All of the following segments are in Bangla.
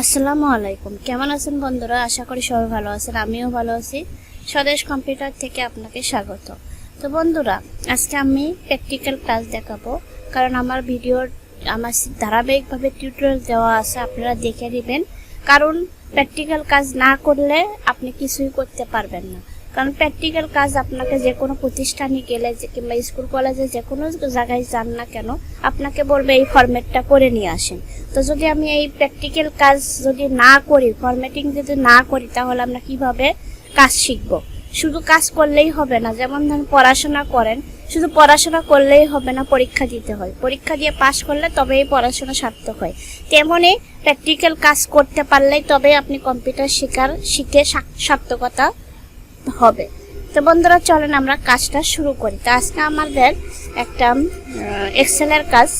আসসালামু আলাইকুম। কেমন আছেন বন্ধুরা? আশা করি সবাই ভালো আছেন, আমিও ভালো আছি। স্বদেশ কম্পিউটার থেকে আপনাকে স্বাগত। তো বন্ধুরা, আজকে আমি প্র্যাকটিক্যাল ক্লাস দেখাবো। কারণ আমার ভিডিওর, আমার ধারাবাহিকভাবে টিউটোরিয়াল দেওয়া আছে, আপনারা দেখে নেবেন। কারণ প্র্যাকটিক্যাল কাজ না করলে আপনি কিছুই করতে পারবেন না। কারণ প্র্যাকটিক্যাল কাজ আপনাকে যে কোনো প্রতিষ্ঠানে গেলে যে কিংবা স্কুল কলেজে যে কোনো জায়গায় যান না কেন, আপনাকে বলবে এই ফরম্যাটটা করে নিয়ে আসেন। তো যদি আমি এই প্র্যাকটিক্যাল কাজ যদি না করি ফরম্যাটিং যদি না করি, তাহলে আমরা কীভাবে কাজ শিখব? শুধু কাজ করলেই হবে না, যেমন ধরুন পড়াশোনা করেন, শুধু পড়াশোনা করলেই হবে না পরীক্ষা দিতে হয়। পরীক্ষা দিয়ে পাশ করলে তবে এই পড়াশোনা সার্থক হয়। তেমনই প্র্যাকটিক্যাল কাজ করতে পারলেই তবে আপনি কম্পিউটার শেখার শিখে সার্থকতা হবে। তো বন্ধুরা, চলেন আমরা কাজটা শুরু করি। তো আজকে আমাদের একটা এক্সেলের কাজ।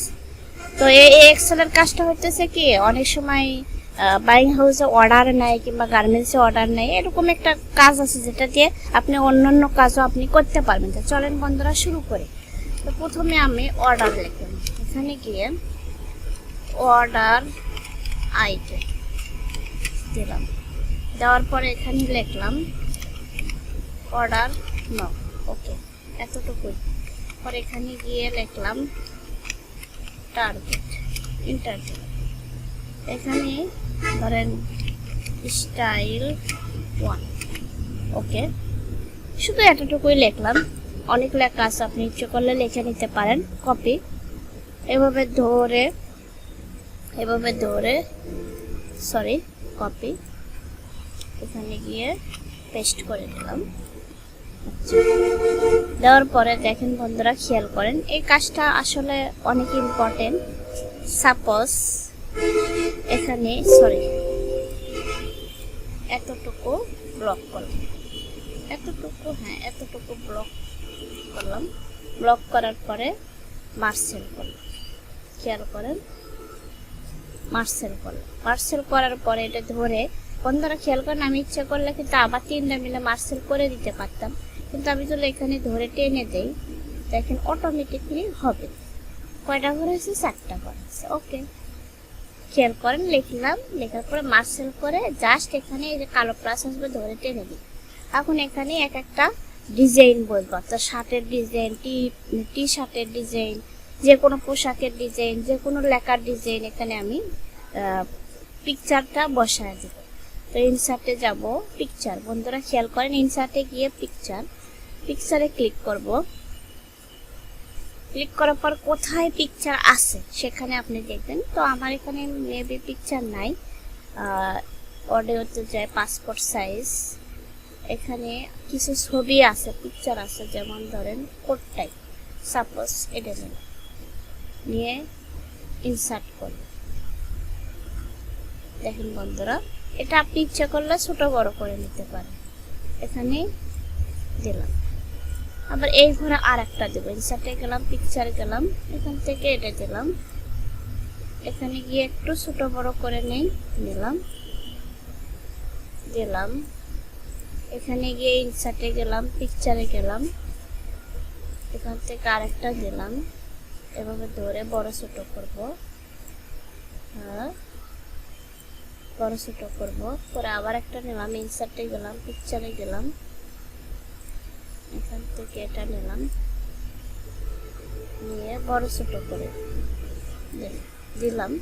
তো এই এক্সেলের কাজটা হইতেছে কি, অনেক সময় বাইং হাউসে অর্ডার নেয় কিংবা গার্মেন্টসে অর্ডার নেয়, এরকম একটা কাজ আছে যেটা দিয়ে আপনি অন্যান্য কাজও আপনি করতে পারবেন। তো চলেন বন্ধুরা, শুরু করি। তো প্রথমে আমি অর্ডার লিখলাম এখানে গিয়ে অর্ডার আইটেম দিলাম। দেওয়ার পরে এখানে লিখলাম অর্ডার ন, ওকে, এতটুকুই। পর এখানে গিয়ে লিখলাম টার্গেট ইন্টার এখানে ধরেন স্টাইল ওয়ান ওকে। শুধু এতটুকুই লিখলাম। অনেক লেখা আছে, আপনি ইচ্ছে করলে লিখে নিতে পারেন কপি এভাবে ধরে এভাবে ধরে সরি কপি এখানে গিয়ে পেস্ট করে দিলাম। দেওয়ার পরে দেখেন বন্ধুরা, খেয়াল করেন, এই কাজটা আসলে অনেক ইম্পর্টেন্ট সাপোজ এখানে সরি এতটুকু ব্লক করলাম। এতটুকু হ্যাঁ এতটুকু ব্লক করলাম। ব্লক করার পরে মার্সেল করলাম। খেয়াল করেন মার্সেল করলাম। মার্সেল করার পরে এটা ধরে বন্ধুরা, খেয়াল করেন, আমি ইচ্ছা করলে কিন্তু আবার তিনটা মিলে মার্সেল করে দিতে পারতাম। কিন্তু আমি যদি এখানে ধরে টেনে দেই, দেখেন অটোমেটিকলি হবে। কয়টা ঘর আছে চারটা ঘর আছে ওকে খেয়াল করেন, লিখলাম। লেখার পরে মার্সেল করে জাস্ট এখানে এই যে কালো প্লাস আসবে, ধরে টেনে দিই। এখন এখানে এক একটা ডিজাইন বলব। অর্থাৎ শার্টের ডিজাইন, টি টি শার্টের ডিজাইন, যে কোনো পোশাকের ডিজাইন, যে কোনো লেখার ডিজাইন এখানে আমি পিকচারটা বসায় দেব তো ইনসার্টে যাব পিকচার বন্ধুরা, খেয়াল করেন ইনসার্টে গিয়ে পিকচার পিকচারে ক্লিক করব। ক্লিক করার পর কোথায় পিকচার আছে, সেখানে আপনি দেখবেন। তো আমার এখানে মেবি পিকচার নাই। অডিওতে যায় পাসপোর্ট সাইজ এখানে কিছু ছবি আছে পিকচার আছে, যেমন ধরেন কোটটাই। সাপোজ এটা নিয়ে ইনসার্ট করি দেখেন বন্ধুরা। এটা আপনি ইচ্ছা করলে ছোট বড় করে নিতে পারেন। এখানে দিলাম। আবার এই ঘরে আর একটা দেবো। ইনসার্টে গেলাম, পিকচারে গেলাম, এখান থেকে এটা দিলাম। এখানে গিয়ে একটু ছোট বড় করে নেই, নিলাম। দিলাম। এখানে গিয়ে ইনসার্টে গেলাম, পিকচারে গেলাম। এখান থেকে আরেকটা দিলাম। এভাবে ধরে বড় ছোট করব। হ্যাঁ। বড় ছোট করব। পরে আবার একটা নিলাম ইনসার্টে গেলাম পিকচারে গেলাম। এখান থেকে এটা নিলাম। নিয়ে বড় ছোট করে দিলাম।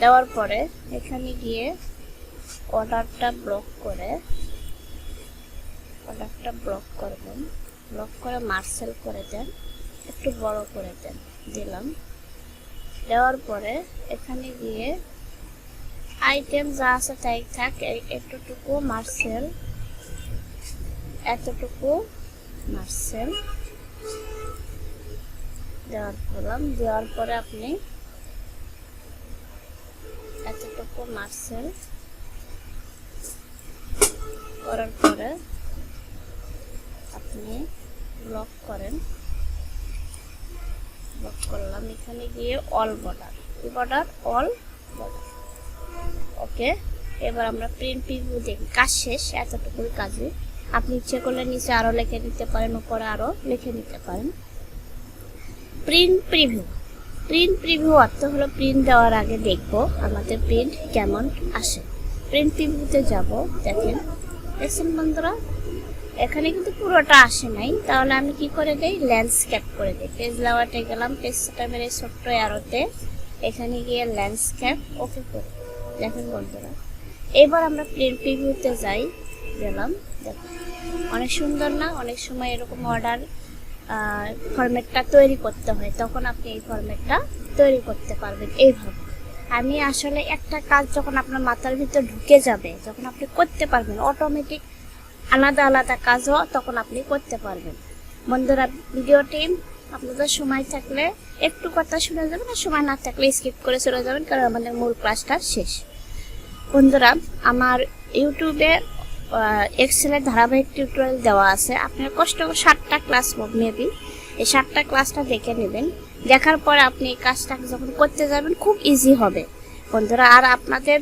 দেওয়ার পরে এখানে গিয়ে অর্ডারটা ব্লক করে অর্ডারটা ব্লক করবেন ব্লক করে মার্সেল করে দেন। একটু বড় করে দেন। দিলাম। দেওয়ার পরে এখানে গিয়ে আইটেম যা আছে, তাই থাক এতটুকু মার্সেল এতটুকু মার্সেল দেওয়ার করলাম। দেওয়ার পরে আপনি এতটুকু মার্সেল করার পরে আপনি ব্লক করেন। ব্লক করলাম। এখানে গিয়ে all border border all border okay? এবার আমরা প্রিন্ট প্রিভিউ দেখি। কাজ শেষ, এতটুকুই কাজে আপনি ইচ্ছে করলে নিচে আরও লিখে নিতে পারেন, উপরে আরও লিখে নিতে পারেন। প্রিন্ট প্রিভিউ প্রিন্ট প্রিভিউ অর্থ হলো প্রিন্ট দেওয়ার আগে দেখব আমাদের প্রিন্ট কেমন আসে। প্রিন্ট প্রিভিউতে যাব, দেখেন। দেখছেন বন্ধুরা? এখানে কিন্তু পুরোটা আসে নাই। তাহলে আমি কি করে দেই? ল্যান্ডস্কেপ করে দিই। পেজ লাওয়াতে গেলাম পেজ সেটাপের এই ছোট্ট অ্যারোতে এখানে গিয়ে ল্যান্ডস্কেপ ওকে করে দেখেন বন্ধুরা। এবার আমরা প্রিন্ট প্রিভিউতে যাই, গেলাম। দেখুন অনেক সুন্দর না? অনেক সময় এরকম অর্ডার ফরম্যাটটা তৈরি করতে হয়। তখন আপনি এই ফরম্যাটটা তৈরি করতে পারবেন এইভাবে। আমি আসলে একটা কাজ যখন আপনার মাথার ভিতর ঢুকে যাবে, যখন আপনি করতে পারবেন অটোমেটিক আলাদা আলাদা কাজও তখন আপনি করতে পারবেন। বন্ধুরা ভিডিওটি আপনাদের সময় থাকলে একটু কথা শুনে যাবেন আর সময় না থাকলে স্কিপ করে চলে যাবেন, কারণ আমাদের মূল ক্লাসটা শেষ। বন্ধুরা, আমার ইউটিউবে এক্সেলের ধারাবাহিক টিউটোরিয়াল দেওয়া আছে। আপনার কষ্ট ষাটটা ক্লাস মেবি এই ষাটটা ক্লাসটা দেখে নেবেন। দেখার পর আপনি এই কাজটা যখন করতে যাবেন, খুব ইজি হবে। বন্ধুরা, আর আপনাদের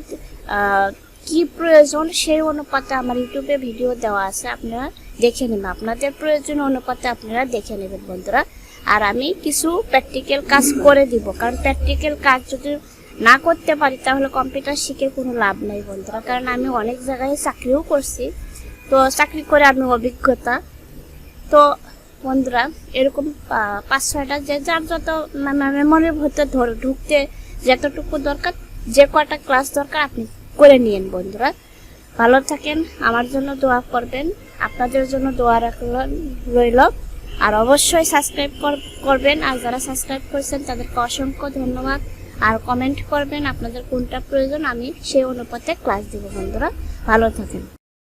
কি প্রয়োজন সেই অনুপাতে আমার ইউটিউবে ভিডিও দেওয়া আছে, আপনারা দেখে নেবেন। আপনাদের প্রয়োজন অনুপাতে আপনারা দেখে নেবেন, বন্ধুরা। আর আমি কিছু প্র্যাকটিক্যাল কাজ করে দিব। কারণ প্র্যাকটিক্যাল কাজ যদি না করতে পারি, তাহলে কম্পিউটার শিখে কোনো লাভ নাই বন্ধুরা কারণ আমি অনেক জায়গায় চাকরিও করছি। তো চাকরি করে আমি অভিজ্ঞতা। তো বন্ধুরা, এরকম পাঁচ ছয়টা যে যার যত মেমোরির ভিতরে ধরে, ঢুকতে যতটুকু দরকার, যে কয়টা ক্লাস দরকার আপনি করে নিন বন্ধুরা। ভালো থাকেন, আমার জন্য দোয়া করবেন, আপনাদের জন্য দোয়া রাখলেন রইল। আর অবশ্যই সাবস্ক্রাইব করবেন, আর যারা সাবস্ক্রাইব করছেন তাদেরকে অসংখ্য ধন্যবাদ। আর কমেন্ট করবেন আপনাদের কোনটা প্রয়োজন, আমি সেই অনুপাতে ক্লাস দিব বন্ধুরা। ভালো থাকেন।